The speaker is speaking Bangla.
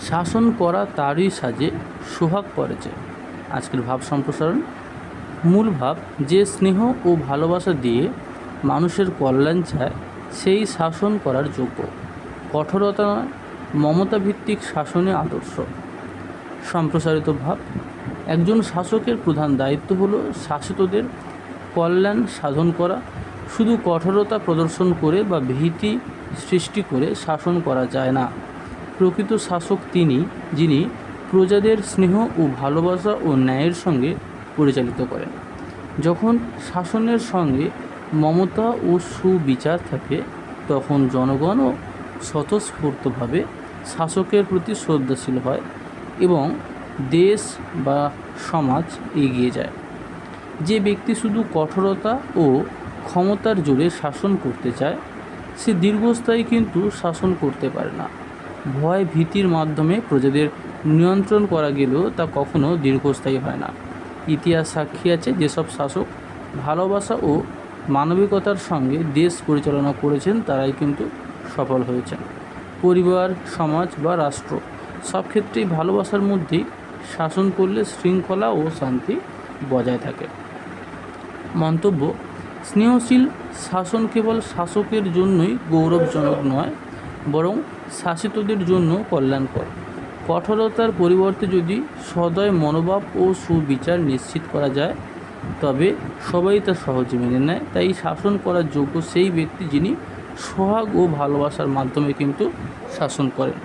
শাসন করা তারই সাজে সোহাগ করেছে। আজকের ভাব সম্প্রসারণ, মূল ভাব যে স্নেহ ও ভালোবাসা দিয়ে মানুষের কল্যাণ চায়, সেই শাসন করার যোগ্য। কঠোরতা নয় মমতা ভিত্তিক শাসনে আদর্শ। সম্প্রসারিত ভাব, একজন শাসকের প্রধান দায়িত্ব হল শাসিতদের কল্যাণ সাধন করা। শুধু কঠোরতা প্রদর্শন করে বা ভীতি সৃষ্টি করে শাসন করা যায় না। প্রকৃত শাসক তিনি, যিনি প্রজাদের স্নেহ ও ভালোবাসা ও ন্যায়ের সঙ্গে পরিচালিত করেন। যখন শাসনের সঙ্গে মমতা ও সুবিচার থাকে, তখন জনগণও স্বতঃস্ফূর্তভাবে শাসকের প্রতি শ্রদ্ধাশীল হয় এবং দেশ বা সমাজ এগিয়ে যায়। যে ব্যক্তি শুধু কঠোরতা ও ক্ষমতার জোরে শাসন করতে চায়, সে দীর্ঘস্থায়ী কিন্তু শাসন করতে পারে না। ভয় ভীতির মাধ্যমে প্রজাদের নিয়ন্ত্রণ করা গেলেও তা কখনো দীর্ঘস্থায়ী হয় না। ইতিহাস সাক্ষী আছে যেসব শাসক ভালোবাসা ও মানবিকতার সঙ্গে দেশ পরিচালনা করেছেন, তারাই কিন্তু সফল হয়েছেন। পরিবার, সমাজ বা রাষ্ট্র সব ক্ষেত্রেই ভালোবাসার মধ্যেই শাসন করলে শৃঙ্খলা ও শান্তি বজায় থাকে। মন্তব্য, স্নেহশীল শাসন কেবল শাসকের জন্যই গৌরবজনক নয় বরং শাসিতদের জন্য কল্যাণকর। কঠোরতার পরিবর্তে যদি সদয় মনোভাব ও সুবিচার নিশ্চিত করা যায়, তবে সবাই তা সহজে মেনে নেয়। তাই শাসন করার যোগ্য সেই ব্যক্তি যিনি সোহাগ ও ভালোবাসার মাধ্যমে কিন্তু শাসন করেন।